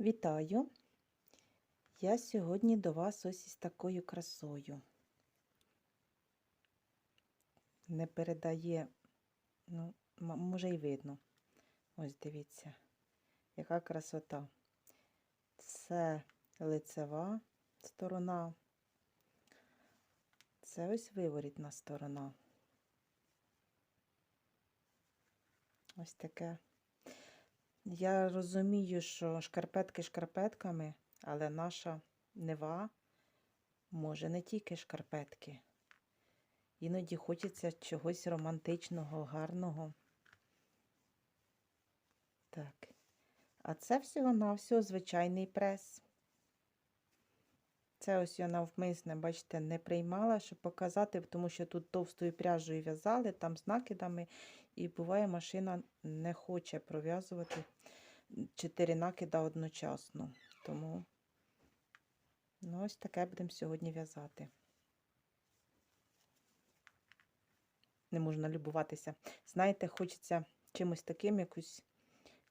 Вітаю! Я сьогодні до вас ось із такою красою. Не передає, ну, може і видно. Ось дивіться, яка красота. Це лицева сторона. Це ось виворітна сторона. Ось таке. Я розумію, що шкарпетки шкарпетками, але наша нева може не тільки шкарпетки. Іноді хочеться чогось романтичного, гарного. Так. А це всього-навсього звичайний прес. Це ось я навмисне, бачите, не приймала, щоб показати, тому що тут товстою пряжею в'язали, там з накидами, і буває, машина не хоче пров'язувати чотири накида одночасно. Тому ну, ось таке будемо сьогодні в'язати. Не можна любуватися. Знаєте, хочеться чимось таким, якусь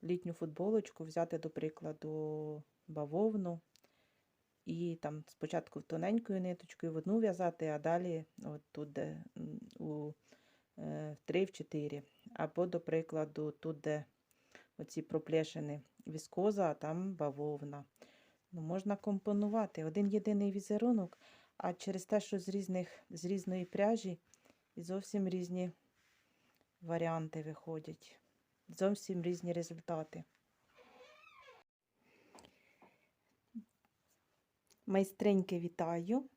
літню футболочку взяти, до прикладу, бавовну. І там спочатку тоненькою ниточкою в одну в'язати, а далі от тут де, у е, в 3-4. Або, до прикладу, тут, де оці проплешини віскоза, а там бавовна. Ну, можна компонувати один єдиний візерунок, а через те, що з, різних, з різної пряжі і зовсім різні варіанти виходять. Зовсім різні результати. Майстриньки вітаю.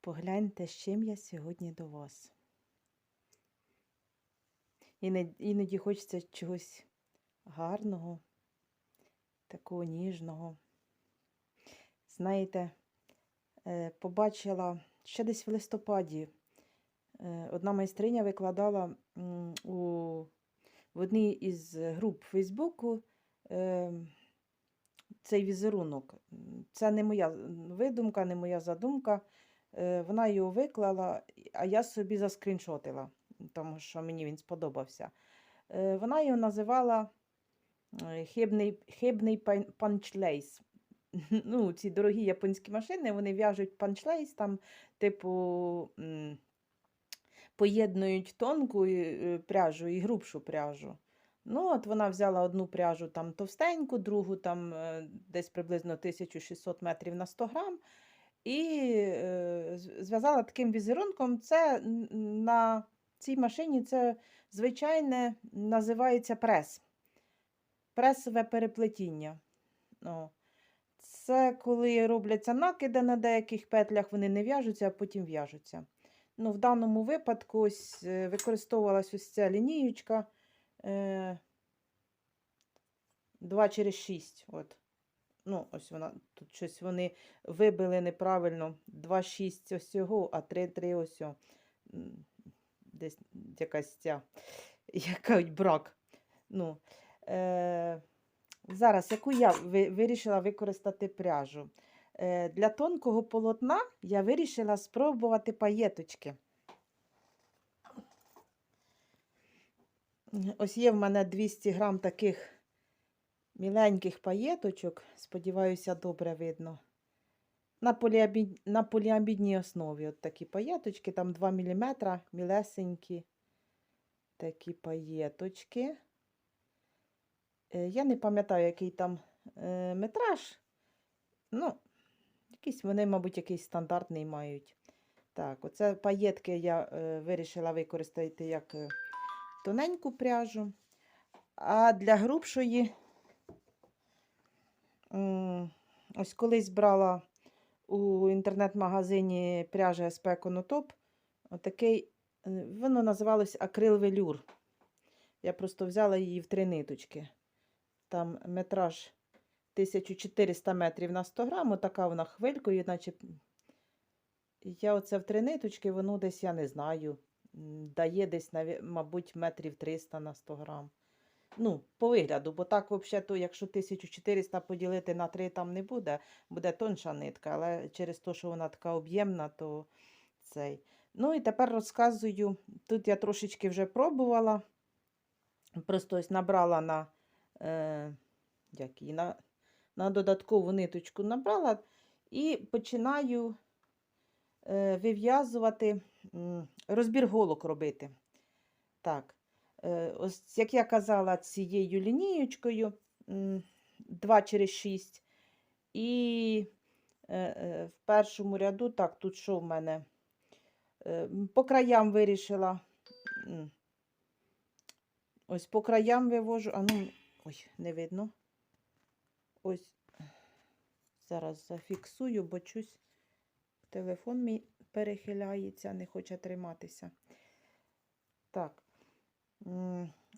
Погляньте, з чим я сьогодні до вас. Іноді хочеться чогось гарного, такого ніжного. Знаєте, е, побачила ще десь в листопаді. е, Одна майстриня викладала у, в одній із груп Фейсбуку е, цей візерунок. Це не моя видумка, не моя задумка. Вона його виклала, а я собі заскріншотила, тому що мені він сподобався. Вона його називала хибний, хибний панчлейс. Ну, ці дорогі японські машини, вони в'яжуть панчлейс, там, типу, поєднують тонку е, пряжу і грубшу пряжу. Ну, от вона взяла одну пряжу там товстеньку, другу там е, десь приблизно 1600 метрів на 100 грам. І е, зв'язала таким візерунком. Це на цій машині це звичайне називається прес. Пресове переплетіння. О. Це коли робляться накиди на деяких петлях, вони не в'яжуться, а потім в'яжуться. Ну, в даному випадку ось е, використовувалась ось ця лінієчка е, 2 через 6. От. Ну, ось вона, тут щось вони вибили неправильно. 2, 6 ось цього, а 3, 3 ось. Десь якась ця, який брак. Ну, е, зараз, яку я вирішила використати пряжу. Е, для тонкого полотна я вирішила спробувати паєточки. Ось є в мене 200 грам таких міленьких паєточок. Сподіваюся, добре видно. На, поліамід... на поліамідній основі от такі паєточки, там 2 мм, мілесенькі такі паєточки. Е, Я не пам'ятаю, який там е, метраж. Ну, якийсь вони, мабуть, якийсь стандартний мають. Так, оце паєтки я е, вирішила використати як тоненьку пряжу. А для грубшої, ось колись брала у інтернет-магазині пряжа СП Конотоп. Отакий, воно називалось акрил велюр. Я просто взяла її в три ниточки. Там метраж 1400 метрів на 100 грам, така вона хвилькою, наче. Я оце в три ниточки, воно десь, я не знаю, дає десь, мабуть, метрів 300 на 100 грам. Ну, по вигляду, бо так, взагалі, то, якщо 1400 поділити на 3, там не буде, буде тонша нитка, але через те, що вона така об'ємна, то цей. Ну і тепер розказую. Тут я трошечки вже пробувала. Просто ось набрала на, е, як її, на на додаткову ниточку набрала і починаю е, вив'язувати, розбір голок робити. Так, е, ось як я казала, цією лінієчкою 2 через 6. І е, в першому ряду, так, тут що в мене? По краям вирішила. Ось по краям вивожу. А ну, ой, не видно. Ось зараз зафіксую, бо чусь телефон мій перехиляється, не хоче триматися. Так.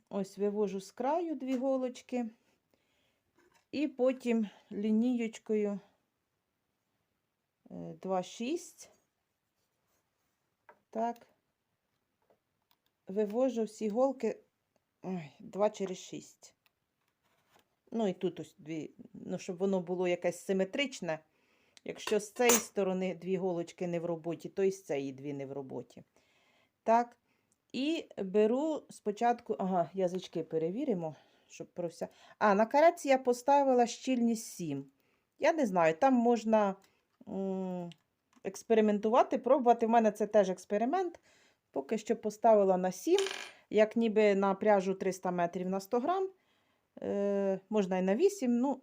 Ось вивожу з краю дві голочки. І потім лінієчкою 2,6. Так. Вивожу всі голки ой, 2 через 6. Ну і тут ось дві, ну, щоб воно було якесь симетричне. Якщо з цієї сторони дві голочки не в роботі, то і з цієї дві не в роботі. Так. І беру спочатку, ага, язички перевіримо, щоб про все. А, на кареці я поставила щільність 7. Я не знаю, там можна експериментувати, пробувати. В мене це теж експеримент. Поки що поставила на 7, як ніби на пряжу 300 метрів на 100 грам. Е, можна і на 8. Ну,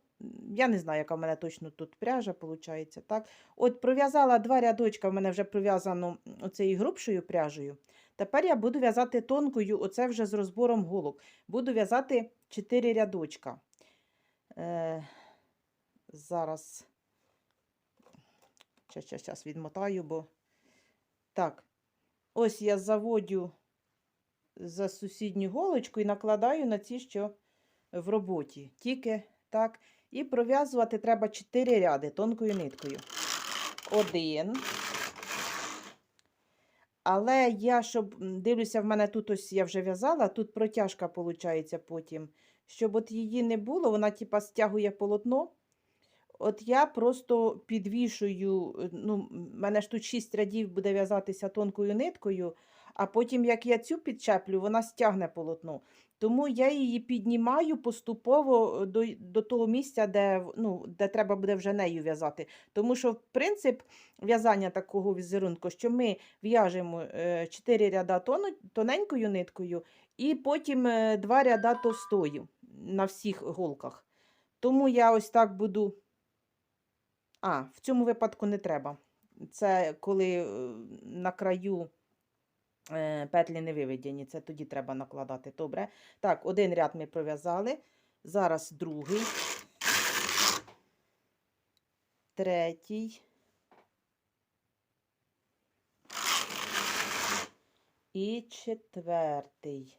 я не знаю, яка в мене точно тут пряжа, виходить. Так? От пров'язала два рядочка, в мене вже пров'язано оцею грубшою пряжею. Тепер я буду в'язати тонкою, оце вже з розбором голок. Буду в'язати 4 рядочка. Е, зараз щас, щас, щас відмотаю, бо так, ось я заводю за сусідню голочку і накладаю на ці, що в роботі. Тільки так. І пров'язувати треба 4 ряди тонкою ниткою. Один. Але я, щоб дивлюся, в мене тут ось я вже в'язала, тут протяжка виходить потім. Щоб от її не було, вона типа стягує полотно. От я просто підвішую, ну, в мене ж тут 6 рядів буде в'язатися тонкою ниткою, а потім, як я цю підчеплю, вона стягне полотно. Тому я її піднімаю поступово до, до того місця, де, ну, де треба буде вже нею в'язати. Тому що принцип в'язання такого візерунку, що ми в'яжемо 4 ряда тону- тоненькою ниткою і потім 2 ряда товстою на всіх голках. Тому я ось так буду. А, в цьому випадку не треба. Це коли е, на краю е, петлі не виведені, це тоді треба накладати. Добре. Так, один ряд ми пров'язали. Зараз другий, третій. І четвертий.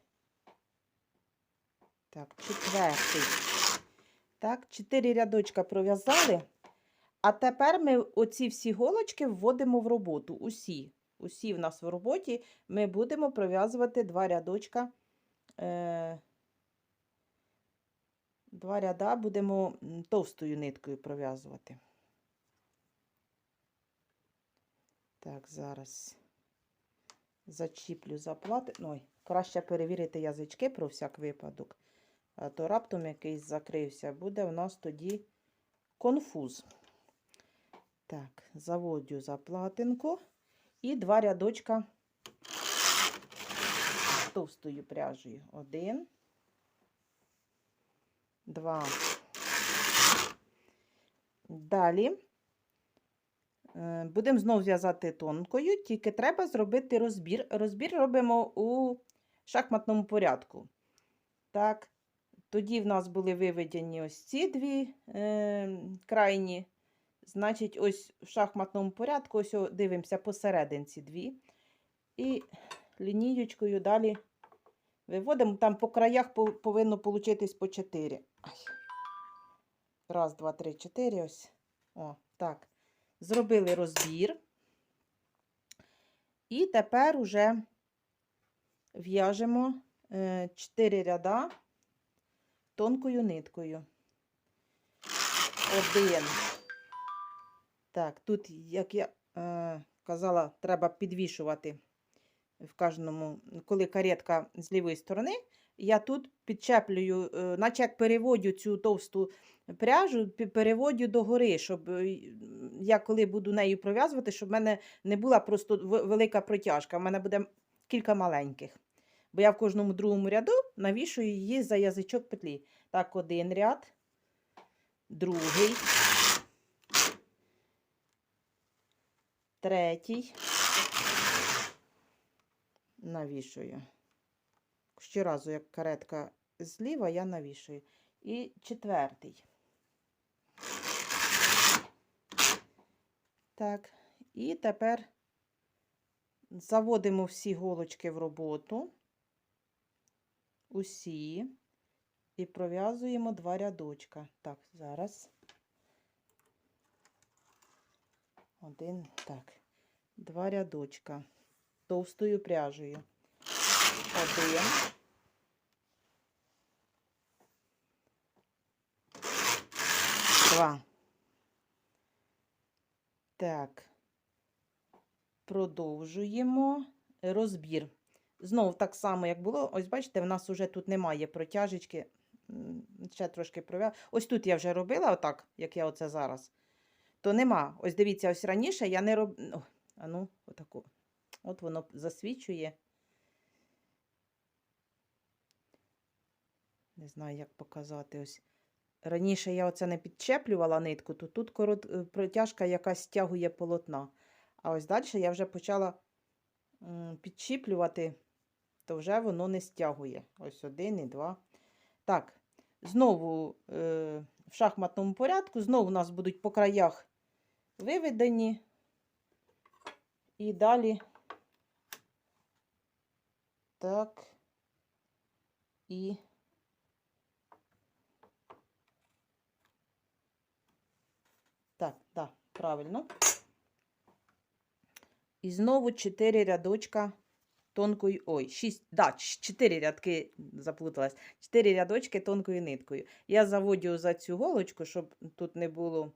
Так, четвертий. Так, чотири рядочка пров'язали. А тепер ми оці всі голочки вводимо в роботу. Усі. Усі в нас в роботі ми будемо пров'язувати два рядочка. Е, два ряда будемо товстою ниткою пров'язувати. Так, зараз зачіплю заплати. Ой, краще перевірити язички про всяк випадок. А то раптом якийсь закрився. Буде у нас тоді конфуз. Так, заводю заплатинку і два рядочка товстою пряжею. Один, два. Далі е, будемо знову в'язати тонкою, тільки треба зробити розбір. Розбір робимо у шахматному порядку. Так, тоді в нас були виведені ось ці дві е, крайні. Значить, ось в шахматному порядку, ось дивимося посерединці дві. І лінієчкою далі виводимо. Там по краях повинно получитись по 4. Раз, два, три, чотири. Ось. О, так. Зробили розбір. І тепер уже в'яжемо 4 ряда тонкою ниткою. Один. Так, тут, як я е, казала, треба підвішувати в кожному, коли каретка з лівої сторони я тут підчеплюю, е, наче як переводю цю товсту пряжу, переводю догори, щоб е, я коли буду нею пров'язувати, щоб в мене не була просто велика протяжка. У мене буде кілька маленьких. Бо я в кожному другому ряду навішую її за язичок петлі. Так, один ряд, другий, третій. Навішую. Щоразу, як каретка зліва, я навішую. І четвертий. Так, і тепер заводимо всі голочки в роботу. Усі. І пров'язуємо два рядочка. Так, зараз. Один, так. Два рядочка. Товстою пряжею. Один. Два. Так. Продовжуємо розбір. Знову так само, як було. Ось бачите, в нас вже тут немає протяжечки. Ще трошки пров'я. Ось тут я вже робила, отак, як я оце зараз. То нема. Ось дивіться, ось раніше я не роб... О, а ну, отаку. От воно засвічує. Не знаю, як показати. Ось. Раніше я оце не підчеплювала нитку, то тут корот... е, протяжка якась стягує полотна. А ось далі я вже почала підчіплювати, то вже воно не стягує. Ось один і два. Так, знову е, в шахматному порядку, знову у нас будуть по краях виведені. І далі. Так. І. Так, да, правильно. І знову 4 рядочка тонкою. Ой, 6, да, 4 рядки заплуталась. 4 рядочки тонкою ниткою. Я заводю за цю голочку, щоб тут не було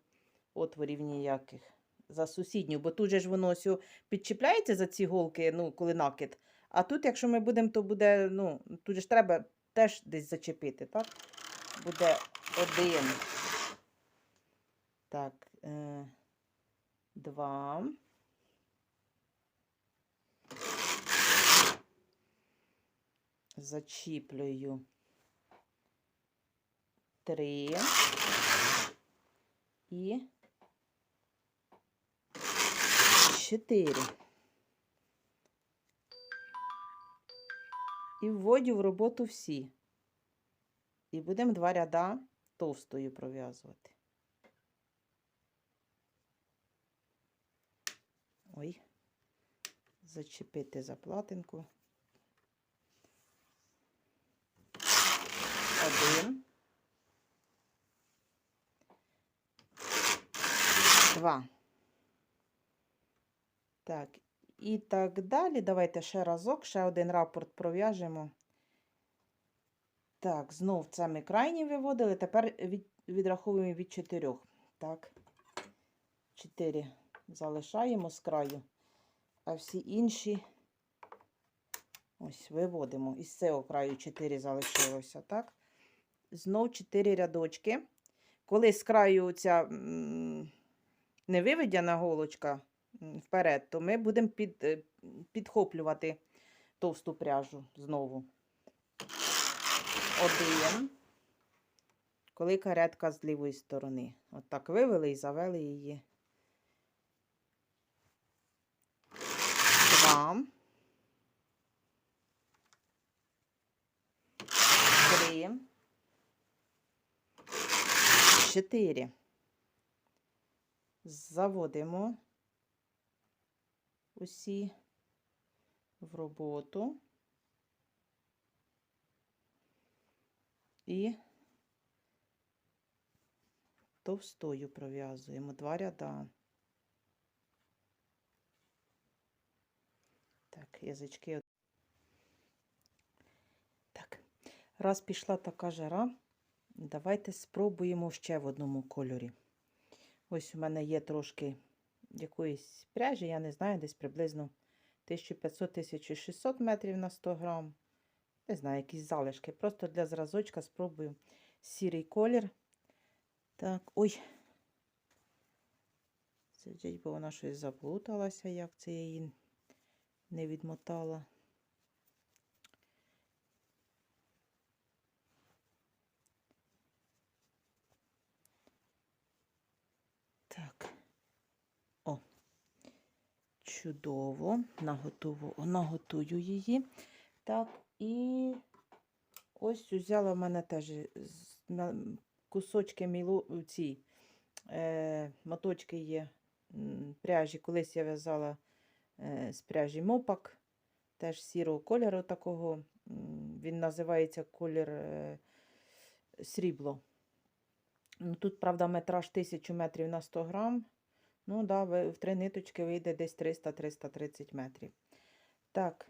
отворів ніяких. За сусідню, бо тут же ж воно ось підчіпляється за ці голки, ну, коли накид. А тут, якщо ми будемо, то буде, ну, тут же ж треба теж десь зачепити, так? Буде один. Так, е, два. Зачіплюю. Три. І чотири. І вводю в роботу всі. І будемо два ряда товстою пров'язувати. Ой, зачепити заплатинку. Один. Два. Так, і так далі. Давайте ще разок, ще один рапорт пров'яжемо. Так, знов це ми крайні виводили. Тепер від, відраховуємо від чотирьох. Так, чотири залишаємо з краю, а всі інші ось виводимо. Із цього краю 4 залишилося, так? Знов 4 рядочки. Коли з краю ця м, не виведена голочка вперед, то ми будемо під, е, підхоплювати товсту пряжу знову. Один. Коли каретка з лівої сторони. От так вивели і завели її. Два. Три. Чотири. Заводимо усі в роботу. І товстою пров'язуємо два ряда. Так, язички. Так, раз пішла така жара, давайте спробуємо ще в одному кольорі. Ось у мене є трошки якоїсь пряжі, я не знаю, десь приблизно 1500-1600 метрів на 100 грам. не знаю, якісь залишки. Просто для зразочка спробую сірий колір. Так, ой. Сидіть, бо вона щось заплуталася, як це я її не відмотала. Так. О, чудово. Наготову, наготую її. Так, і ось взяла в мене теж кусочки міло, ці е, моточки є пряжі. Колись я в'язала е, з пряжі мопак, теж сірого кольору такого. Він називається колір е, срібло. Ну, тут, правда, метраж 1000 метрів на 100 грам. Ну, да, в три ниточки вийде десь 300-330 метрів. Так,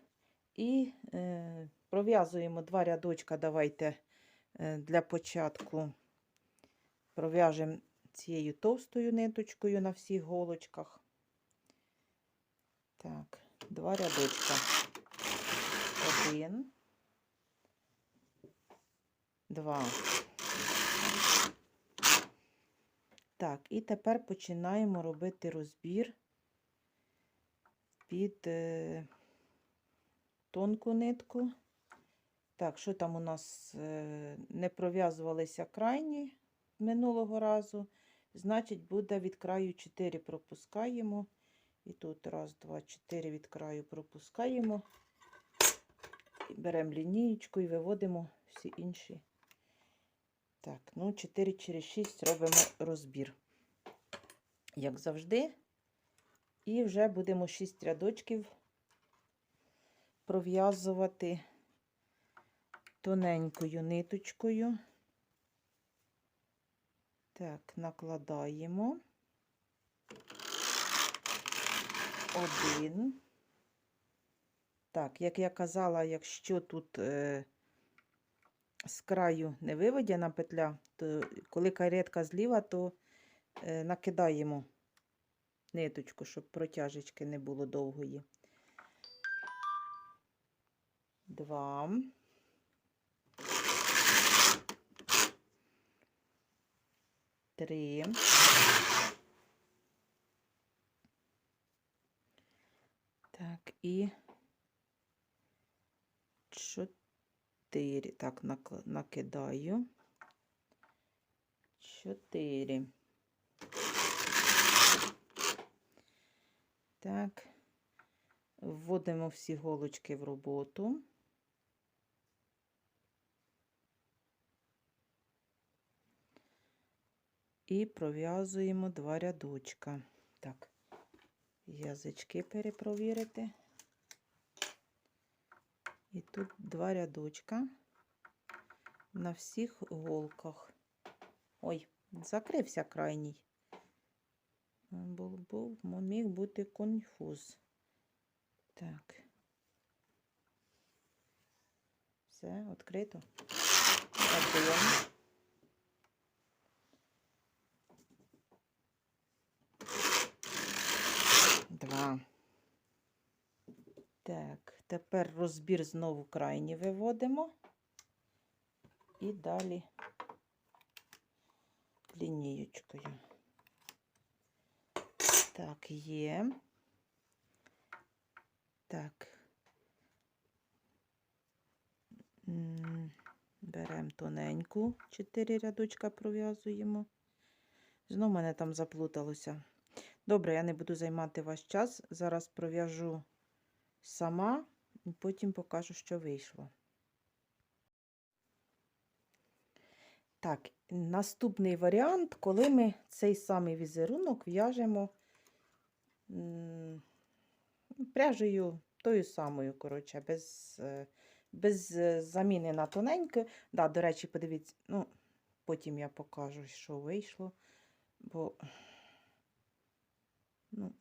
і е, пров'язуємо два рядочка. Давайте е, для початку пров'яжемо цією товстою ниточкою на всіх голочках. Так, два рядочка. Один, два. Так, і тепер починаємо робити розбір під е, тонку нитку. Так, що там у нас е, не пров'язувалися крайні минулого разу. Значить, буде від краю 4 пропускаємо. І тут раз, два, чотири від краю пропускаємо. Беремо лінієчку і виводимо всі інші. Так, ну 4 через 6 робимо розбір. Як завжди. І вже будемо 6 рядочків пров'язувати тоненькою ниточкою. Так, накладаємо. Один. Так, як я казала, якщо тут е, з краю не виведена петля, то коли каретка зліва, то е, накидаємо ниточку, щоб протяжечки не було довгої. Два. Три. Так, і чотири. Так, накидаю. Чотири. Так, вводимо всі голочки в роботу. І пров'язуємо два рядочка. Так, язички перепровірити. І тут два рядочка на всіх голках. Ой, закрився крайній. Був, був, міг бути конфуз. Так. Все, відкрито. Один. Два. Так, тепер розбір знову крайні виводимо. І далі лінієчкою. Так, є. Так. Беремо тоненьку, 4 рядочка пров'язуємо. Знову мене там заплуталося. Добре, я не буду займати ваш час. Зараз пров'яжу сама потім покажу, що вийшло. Так, наступний варіант, коли ми цей самий візерунок в'яжемо пряжею тою самою, коротше, без, е, без е, заміни на тоненьке. Да, до речі, подивіться, ну, потім я покажу, що вийшло, бо, ну,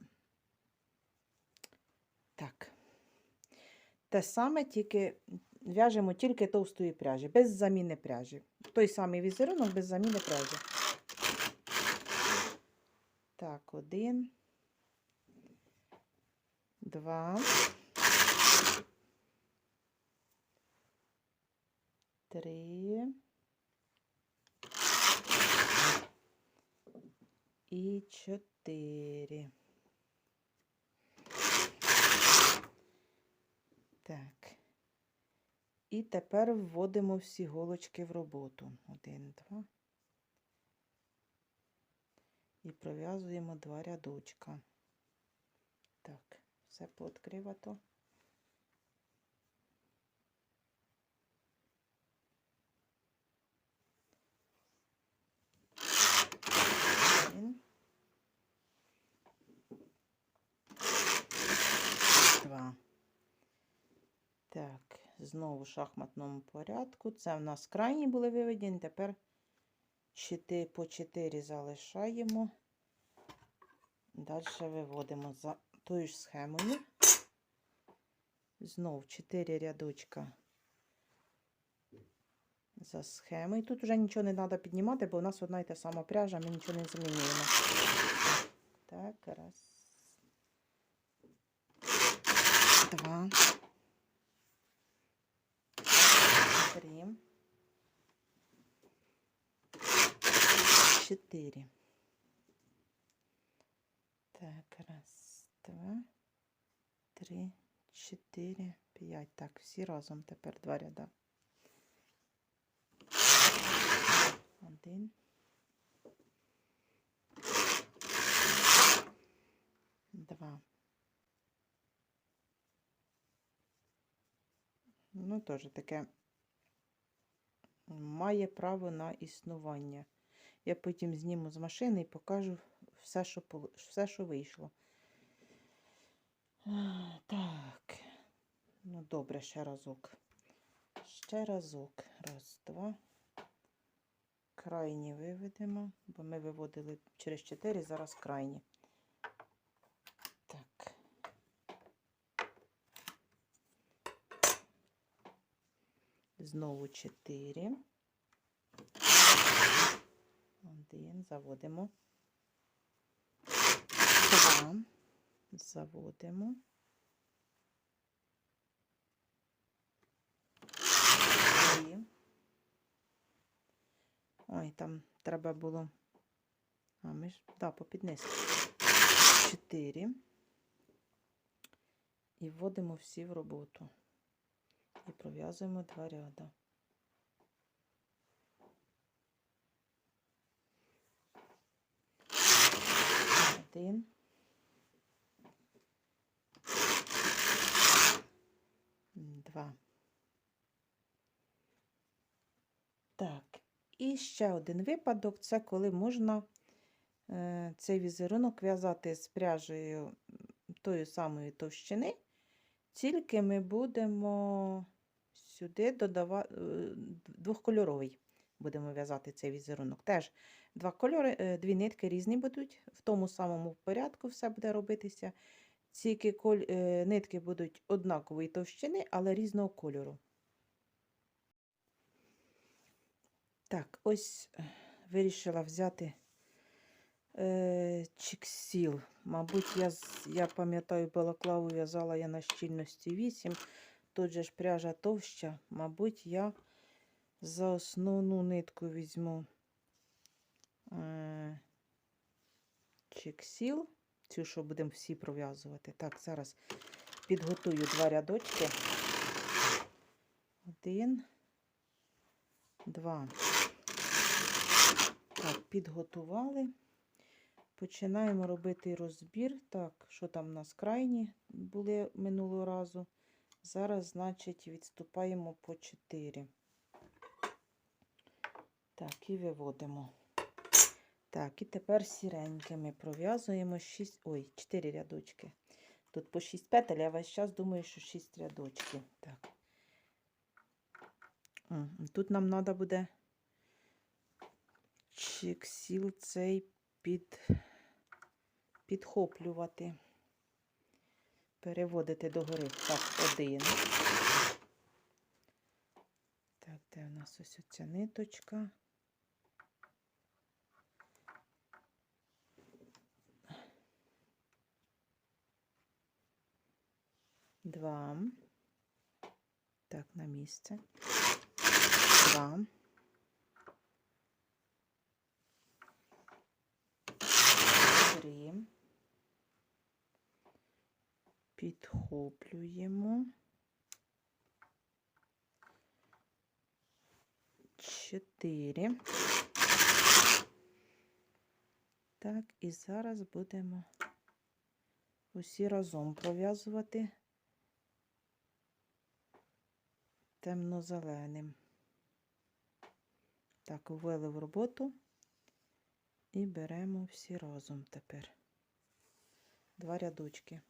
так. Те саме, тільки в'яжемо тільки товстої пряжі, без заміни пряжі. Той самий візерунок без заміни пряжі. Так, один, два, три. І чотири. Так. І тепер вводимо всі голочки в роботу. Один, два. І пров'язуємо два рядочка. Так, все пооткривато. Один. Два. Так, знову в шахматному порядку. Це в нас крайні були виведені. Тепер 4 по 4 залишаємо. Далі виводимо за тою ж схемою. Знов 4 рядочка за схемою. Тут вже нічого не треба піднімати, бо у нас одна і та сама пряжа, ми нічого не змінюємо. Так, раз. Два. 4. Так, раз, два, три, чотири, п'ять. Так, всі разом тепер два ряда. Один. Два. Ну, теж таке має право на існування. Я потім зніму з машини і покажу все, що, все, що вийшло. Так. Ну, добре, ще разок. Ще разок. Раз, два. Крайні виведемо, бо ми виводили через 4, зараз крайні. Так. Знову 4. Один, заводимо. Два. Заводимо. Три. Ой, там треба було. А, ми ж, да, попідниз. Чотири. І вводимо всі в роботу. І пров'язуємо два ряда. Один. Два. Так, і ще один випадок це коли можна е, цей візерунок в'язати з пряжею тої самої товщини, тільки ми будемо сюди додавати двохкольоровий. Будемо в'язати цей візерунок. Теж два кольори, е, дві нитки різні будуть, в тому самому порядку все буде робитися. Коль, е, нитки будуть однакової товщини, але різного кольору. Так, ось е, вирішила взяти е, чіксіл. Мабуть, я, я пам'ятаю, балаклаву в'язала я на щільності 8. Тут же ж пряжа товща. Мабуть, я за основну нитку візьму е, чіксіл. Цю, що будемо всі пров'язувати. Так, зараз підготую два рядочки. Один, два. Так, підготували. Починаємо робити розбір. Так, що там у нас крайні були минулого разу. Зараз, значить, відступаємо по 4. Так, і виводимо. Так, і тепер сіренькими пров'язуємо 6, ой, 4 рядочки. Тут по 6 петель, я весь час думаю, що 6 рядочків. Так. Тут нам треба буде чексіл цей під, підхоплювати, переводити догори. Так, один. Так, де у нас ось ця ниточка? Два. Так, на місце. Два. Три. Підхоплюємо. Чотири. Так, і зараз будемо усі разом пров'язувати темно-зеленим. Так, ввели в роботу і беремо всі разом тепер. Два рядочки.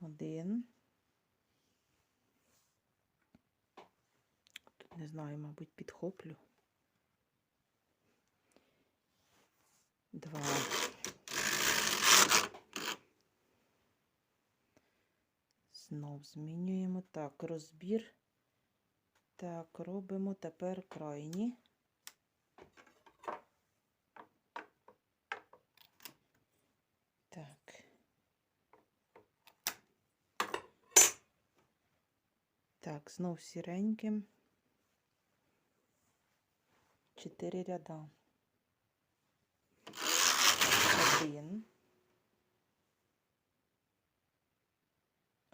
Один. Тут не знаю, мабуть, підхоплю. Два. Знов змінюємо. Так, розбір. Так, робимо тепер крайні. Так. Так, знов сіреньким. Чотири ряда. Один.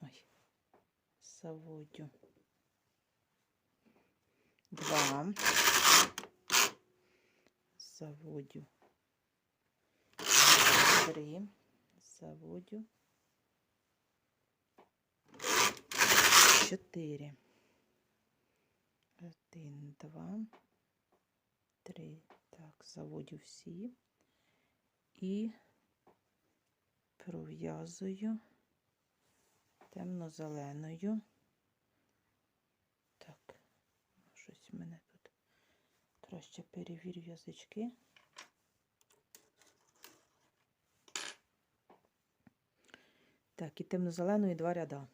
Ой, заводю. Два. Заводю. Три. Заводю. Чотири. Один, два, три. Так, заводю всі і пров'язую темно-зеленою. Так, щось в мене тут краще перевірю язички. Так, і темно-зеленої два ряда.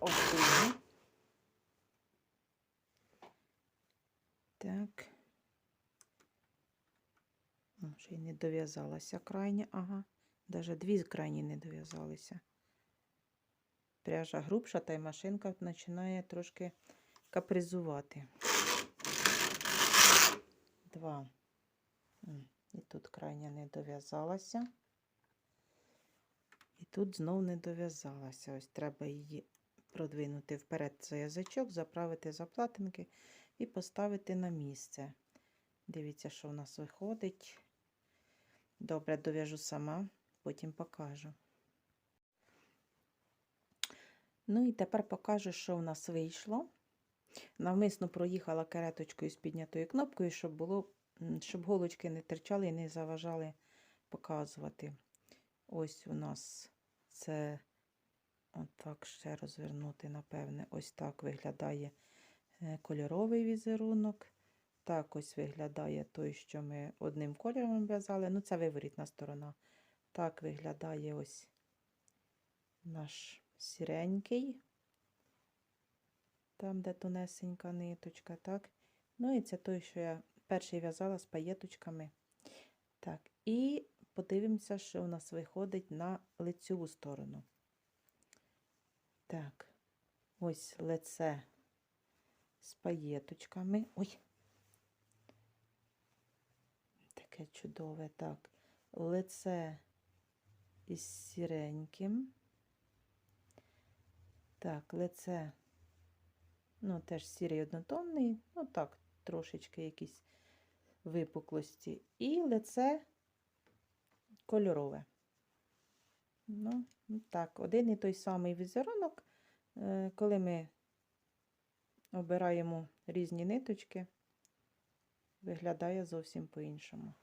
Один. Так. Ще й не дов'язалася крайня. Ага. Даже дві крайні не дов'язалися. Пряжа грубша, та й машинка починає трошки капризувати. Два. І тут крайня не дов'язалася. І тут знов не дов'язалася. Ось треба її продвинути вперед цей язичок, заправити заплатинки і поставити на місце. Дивіться, що в нас виходить. Добре, дов'яжу сама, потім покажу. Ну і тепер покажу, що в нас вийшло. Навмисно проїхала кареточкою з піднятою кнопкою, щоб було, щоб голочки не терчали і не заважали показувати. Ось у нас це, отак ще розвернути, напевне, ось так виглядає е, кольоровий візерунок. Так ось виглядає той, що ми одним кольором в'язали. Ну, це виворітна сторона. Так виглядає ось наш сіренький, там, де тонесенька ниточка, так. Ну і це той, що я перший в'язала з паєточками. Так, і подивимося, що у нас виходить на лицеву сторону. Так, ось лице з паєточками. Ой, таке чудове, так. Лице із сіреньким. Так, лице, ну, теж сірий однотонний, ну так, трошечки якісь випуклості. І лице кольорове. Ну, так, один і той самий візерунок, е, коли ми обираємо різні ниточки, виглядає зовсім по-іншому.